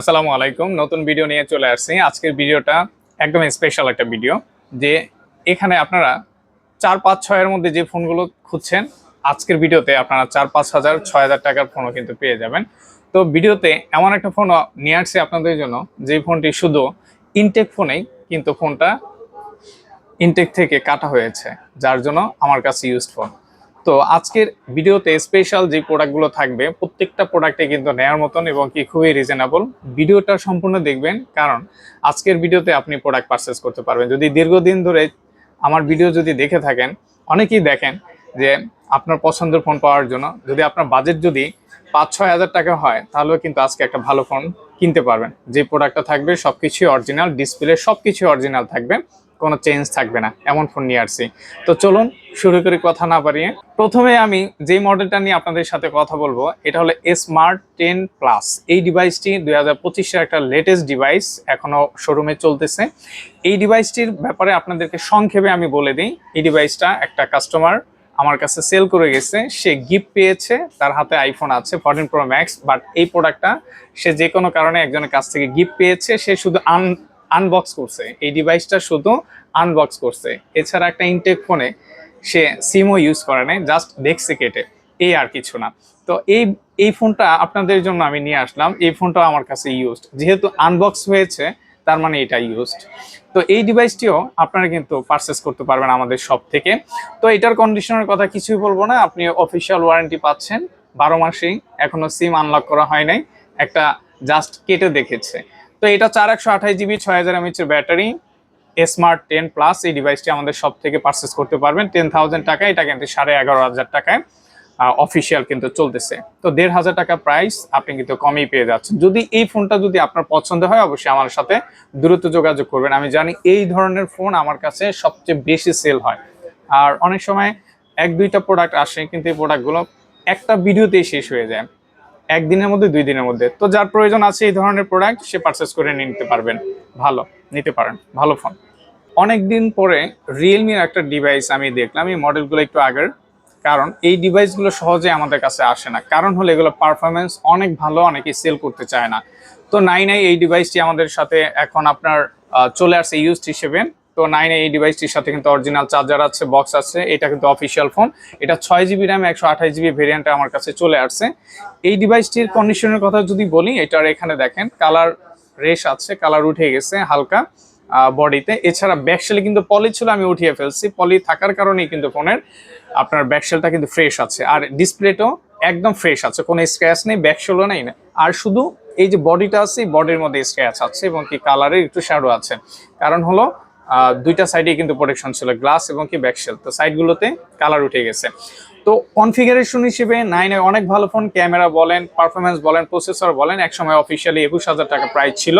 আসসালামু আলাইকুম। নতুন ভিডিও নিয়ে চলে আসছি। আজকের ভিডিওটা একদম স্পেশাল একটা ভিডিও, যে এখানে আপনারা চার পাঁচ ছয়ের মধ্যে যে ফোনগুলো খুঁজছেন, আজকের ভিডিওতে আপনারা চার পাঁচ হাজার, ছয় হাজার টাকার ফোনও কিন্তু পেয়ে যাবেন। তো ভিডিওতে এমন একটা ফোন নিয়ে আসছি আপনাদের জন্য, যে ফোনটি শুধু ইনটেক ফোনেই কিন্তু ফোনটা ইনটেক থেকে কাটা হয়েছে, যার জন্য আমার কাছে ইউজড ফোন তো আজকের ভিডিওতে স্পেশাল যে প্রোডাক্টগুলো থাকবে, প্রত্যেকটা প্রোডাক্টে কিন্তু নেয়ার মতন এবং কি খুবই রিজনেবল ভিডিওটা সম্পূর্ণ দেখবেন, কারণ আজকের ভিডিওতে আপনি প্রোডাক্ট পারচেস করতে পারবেন। যদি দীর্ঘদিন ধরে আমার ভিডিও যদি দেখে থাকেন, অনেকেই দেখেন যে আপনার পছন্দের ফোন পাওয়ার জন্য যদি আপনার বাজেট যদি পাঁচ ছয় হাজার টাকা হয়, তাহলেও কিন্তু আজকে একটা ভালো ফোন কিনতে পারবেন। যে প্রোডাক্টটা থাকবে সব কিছুই অরিজিনাল ডিসপ্লে সব কিছুই অরিজিনাল থাকবে। কোনো চেঞ্জ থাকবে না, এমন ফোন নিয়ে আসছি। তো চলুন শুরু করি কথা না পারিয়ে প্রথমে আমি যে মডেলটা নিয়ে আপনাদের সাথে কথা বলব, এটা হলো স্মার্ট টেন প্লাস এই ডিভাইসটি দুই হাজার পঁচিশের একটা লেটেস্ট ডিভাইস এখনও শোরুমে চলতেছে। এই ডিভাইসটির ব্যাপারে আপনাদেরকে সংক্ষেপে আমি বলে দিই, এই ডিভাইসটা একটা কাস্টমার আমার কাছে সেল করে গেছে, সে গিফট পেয়েছে, তার হাতে আইফোন আছে ফোরটিন প্রো ম্যাক্স বাট এই প্রোডাক্টটা সে যে কোনো কারণে একজনের কাছ থেকে গিফট পেয়েছে, সে শুধু আন আনবক্স করছে। এই ডিভাইসটা শুধু আনবক্স করছে। এছাড়া একটা ইনটেক ফোনে সে সিমও ইউজ করে নাই জাস্ট দেখছে কেটে এই আর কিছু না। তো এই এই ফোনটা আপনাদের জন্য আমি নিয়ে আসলাম। এই ফোনটা আমার কাছে ইউজড যেহেতু আনবক্স হয়েছে, তার মানে এটা ইউজড তো এই ডিভাইসটিও আপনারা কিন্তু পারচেস করতে পারবেন আমাদের শপ থেকে। তো এটার কন্ডিশনের কথা কিছুই বলব না। আপনি অফিসিয়াল ওয়ারেন্টি পাচ্ছেন। বারো মাসেই এখনও সিম আনলক করা হয় নাই। একটা জাস্ট কেটে দেখেছে। তো এটা চার একশো আঠাশ জিবি, ছয় হাজার এমএচের ব্যাটারি স্মার্ট টেন প্লাস এই ডিভাইসটি আমাদের সব থেকে পারচেস করতে পারবেন। টেন থাউজেন্ড টাকা এটা কিন্তু সাড়ে এগারো হাজার টাকায় অফিসিয়াল কিন্তু চলতেছে। তো দেড় হাজার টাকা প্রাইস আপনি কিন্তু কমই পেয়ে যাচ্ছেন। যদি এই ফোনটা যদি আপনার পছন্দ হয়, অবশ্যই আমার সাথে দ্রুত যোগাযোগ করবেন। আমি জানি এই ধরনের ফোন আমার কাছে সবচেয়ে বেশি সেল হয়। আর অনেক সময় এক দুইটা প্রোডাক্ট আসে, কিন্তু এই প্রোডাক্টগুলো একটা ভিডিওতেই শেষ হয়ে যায়। একদিনের মধ্যে, দুই দিনের মধ্যে। তো যার প্রয়োজন আছে এই ধরনের প্রোডাক্ট সে পারচেস করে নিতে পারবেন। ভালো, নিতে পারেন। ভালো ফোন অনেক দিন পরে রিয়েলমির একটা ডিভাইস আমি দেখলাম, এই মডেলগুলো একটু আগের। কারণ এই ডিভাইসগুলো সহজে আমাদের কাছে আসে না। কারণ হলো এগুলো পারফরমেন্স অনেক ভালো অনেকে সেল করতে চায় না। তো নাই নাই এই ডিভাইসটি আমাদের সাথে এখন আপনার চলে আসছে ইউজড হিসেবে। তো নাইন এই ডিভাইসটির সাথে কিন্তু অরিজিনাল চার্জার আছে বক্স আছে, এটা কিন্তু অফিসিয়াল ফোন এটা ছয় জিবি র্যাম একশো আঠাশ জিবি ভেরিয়েন্টে আমার কাছে চলে আসছে। এই ডিভাইসটির কন্ডিশনের কথা যদি বলি, এটার এখানে দেখেন কালার রেশ আছে কালার উঠে গেছে হালকা বডিতে এছাড়া ব্যাকশেলে কিন্তু পলি ছিল, আমি উঠিয়ে ফেলছি। পলি থাকার কারণেই কিন্তু ফোনের আপনার ব্যাকশেলটা কিন্তু ফ্রেশ আছে। আর ডিসপ্লেটাও একদম ফ্রেশ আছে, কোনো স্ক্র্যাচ নেই ব্যাকশেলও নেই। না আর শুধু এই যে বডিটা আছে বডির মধ্যে স্ক্র্যাচ আছে এবং কি কালারের একটু শ্যাডো আছে। কারণ হলো দুইটা সাইডে কিন্তু প্রোটেকশন ছিল গ্লাস এবং কি ব্যাকশেল তো সাইডগুলোতে কালার উঠে গেছে। তো কনফিগারেশন হিসেবে নাইনে অনেক ভালো ফোন ক্যামেরা বলেন পারফরমেন্স বলেন প্রসেসর বলেন, একসময় অফিসিয়ালি একুশ হাজার টাকা প্রাইস ছিল।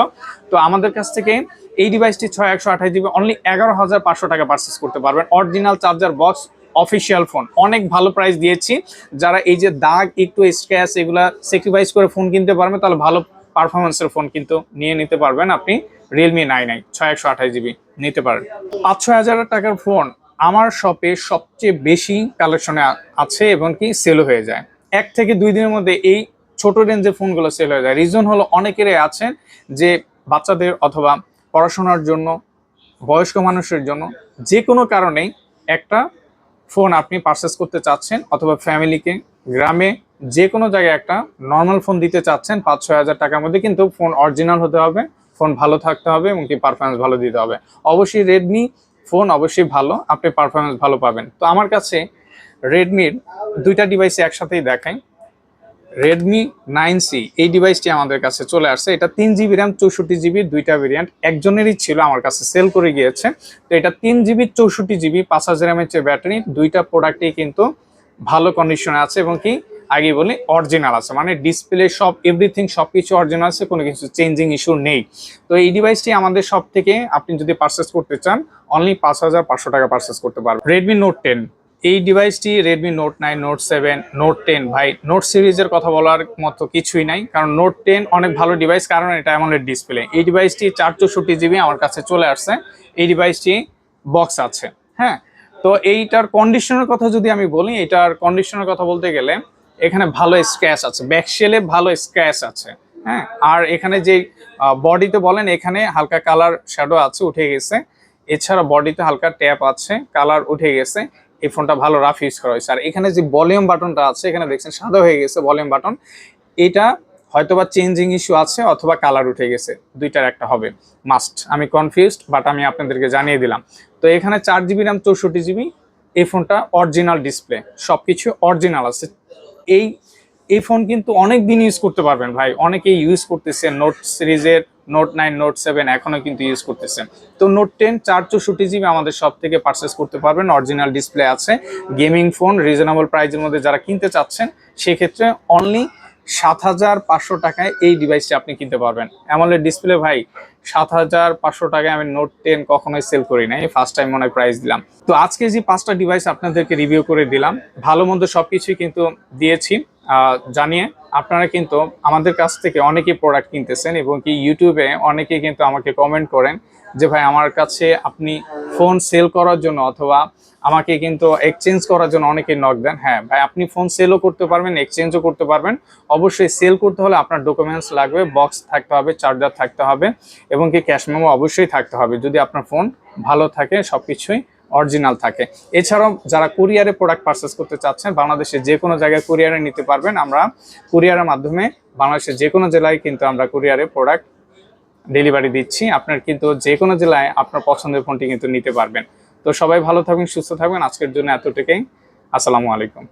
তো আমাদের কাছ থেকে এই ডিভাইসটি ছয়, একশো আঠাশ জিবি অনলি এগারো হাজার পাঁচশো টাকা পারচেস করতে পারবেন। Original charger box official phone অনেক ভালো প্রাইস দিয়েছি। যারা এই যে দাগ, একটু স্ক্র্যাচ এগুলা স্যাক্রিফাইস করে ফোন কিনতে পারবেন তাহলে ভালো পারফরমেন্সের ফোন কিন্তু নিয়ে নিতে পারবেন আপনি। রিয়েলমি নাইন নাইন ছয় একশো আঠাশ জিবি নিতে পারেন। পাঁচ ছয় হাজার টাকার ফোন আমার শপে সবচেয়ে বেশি কালেকশনে আছে এবং কি সেল হয়ে যায়। এক থেকে দুই দিনের মধ্যে এই ছোট রেঞ্জের ফোনগুলো সেল হয়ে যায়। রিজন হলো অনেকেরই আছেন যে বাচ্চাদের অথবা পড়াশোনার জন্য, বয়স্ক মানুষের জন্য যে কোনো কারণেই একটা ফোন আপনি পারচেস করতে চাচ্ছেন অথবা ফ্যামিলিকে গ্রামে যে কোনো জায়গায় একটা নর্মাল ফোন দিতে চাচ্ছেন পাঁচ ছয় হাজার টাকার মধ্যে কিন্তু ফোন অরিজিনাল হতে হবে। ফোন ভালো থাকতে হবে এবং কি পারফরমেন্স ভালো দিতে হবে। অবশ্যই রেডমি ফোন অবশ্যই ভালো, আপনি পারফরমেন্স ভালো পাবেন। তো আমার কাছে রেডমির দুইটা ডিভাইস একসাথেই দেখাই। রেডমি নাইন সি এই ডিভাইসটি আমাদের কাছে চলে আসছে। এটা তিন জিবি র্যাম চৌষট্টি জিবি দুইটা ভেরিয়েন্ট একজনেরই ছিল, আমার কাছে সেল করে গিয়েছে। তো এটা তিন জিবি চৌষট্টি জিবি পাঁচ হাজার এমএচের ব্যাটারি দুইটা প্রোডাক্টই কিন্তু ভালো কন্ডিশনে আছে এবং কি আগে বলি অরিজিনাল আছে। মানে ডিসপ্লে সব এভরিথিং সব কিছু অরিজিনাল আছে, কোনো কিছু চেঞ্জিং ইস্যু নেই। তো এই ডিভাইসটি আমাদের সব থেকে আপনি যদি পারচেস করতে চান অনলি পাঁচ হাজার পাঁচশো টাকা পারচেস করতে পারবেন। রেডমি নোট টেন এই ডিভাইসটি Redmi note nine note seven note ten ভাই নোট সিরিজের কথা বলার মতো কিছুই নাই, কারণ নোট টেন অনেক ভালো ডিভাইস কারণ এটা এমন ডিসপ্লে এই ডিভাইসটি চার চৌষট্টি জিবি আমার কাছে চলে আসছে। এই ডিভাইসটি বক্স আছে হ্যাঁ? তো এইটার কন্ডিশনের কথা যদি আমি বলি, এটার কন্ডিশনের কথা বলতে গেলে এখানে ভালো স্ক্র্যাচ আছে ব্যাকশেলে ভালো স্ক্র্যাচ আছে হ্যাঁ? আর এখানে যে বডিতে বলেন, এখানে হালকা কালার শ্যাডো আছে, উঠে গেছে। এছাড়া বডিতে হালকা ট্যাপ আছে কালার উঠে গেছে। এই ফোনটা ভালো রাফ ইউজ করা হয়েছে। আর এখানে যে ভলিউম বাটনটা আছে, এখানে দেখছেন সাদা হয়ে গেছে ভলিউম বাটন এটা হয়তোবা চেঞ্জিং ইস্যু আছে অথবা কালার উঠে গেছে, দুইটার একটা হবে। মাস্ট আমি কনফিউজড বাট আমি আপনাদেরকে জানিয়ে দিলাম। তো এখানে চার জিবি র্যাম চৌষট্টি জিবি এই ফোনটা অরিজিনাল ডিসপ্লে সব কিছু অরিজিনাল আছে। এই এই ফোন কিন্তু অনেক দিন ইউজ করতে পারবেন ভাই। অনেকেই ইউজ করতেছেন নোট সিরিজের নোট নাইন নোট সেভেন এখনও কিন্তু ইউজ করতেছেন। তো নোট টেন চার চৌষট্টি জিবি আমাদের সব থেকে পারচেস করতে পারবেন। অরিজিনাল ডিসপ্লে আছে। গেমিং ফোন রিজনেবল প্রাইজের মধ্যে যারা কিনতে চাচ্ছেন, সেক্ষেত্রে অনলি সাত হাজার পাঁচশো টাকায় এই ডিভাইসটি আপনি কিনতে পারবেন। অ্যামোলেড ডিসপ্লে ভাই সাত হাজার পাঁচশো টাকায় আমি নোট টেন কখনোই সেল করি নাই। ফার্স্ট টাইম মনে হয় প্রাইস দিলাম। তো আজকে যে পাঁচটা ডিভাইস আপনাদেরকে রিভিউ করে দিলাম, ভালো মন্দ সবকিছুই কিন্তু দিয়েছি। জানিয়ে আপনারা কিন্তু আমাদের কাছ থেকে অনেকেই প্রোডাক্ট কিনতেছেন এবং কি ইউটিউবে অনেকেই কিন্তু আমাকে কমেন্ট করেন যে, ভাই, আমার কাছে আপনি ফোন সেল করার জন্য অথবা আমাকে কিন্তু এক্সচেঞ্জ করার জন্য অনেকেই নক দেন। হ্যাঁ ভাই, আপনি ফোন সেলও করতে পারবেন এক্সচেঞ্জও করতে পারবেন। অবশ্যই সেল করতে হলে আপনার ডকুমেন্টস লাগবে বক্স থাকতে হবে চার্জার থাকতে হবে। এবং কি ক্যাশ মেমো অবশ্যই থাকতে হবে। যদি আপনার ফোন ভালো থাকে সব কিছুই অরিজিনাল থাকে। এছাড়াও যারা কুরিয়ারে প্রোডাক্ট পারচেস করতে চাচ্ছেন, বাংলাদেশে যে কোনো জায়গায় কুরিয়ারে নিতে পারবেন। আমরা কুরিয়ারের মাধ্যমে বাংলাদেশের যে কোনো জেলায় কিন্তু আমরা কুরিয়ারে প্রোডাক্ট ডেলিভারি দিচ্ছি। আপনার কিন্তু যে কোনো জেলায় আপনার পছন্দের ফোনটি কিন্তু নিতে পারবেন। তো সবাই ভালো থাকবেন সুস্থ থাকবেন আজকের জন্য এতটুকুই। আসসালামু আলাইকুম।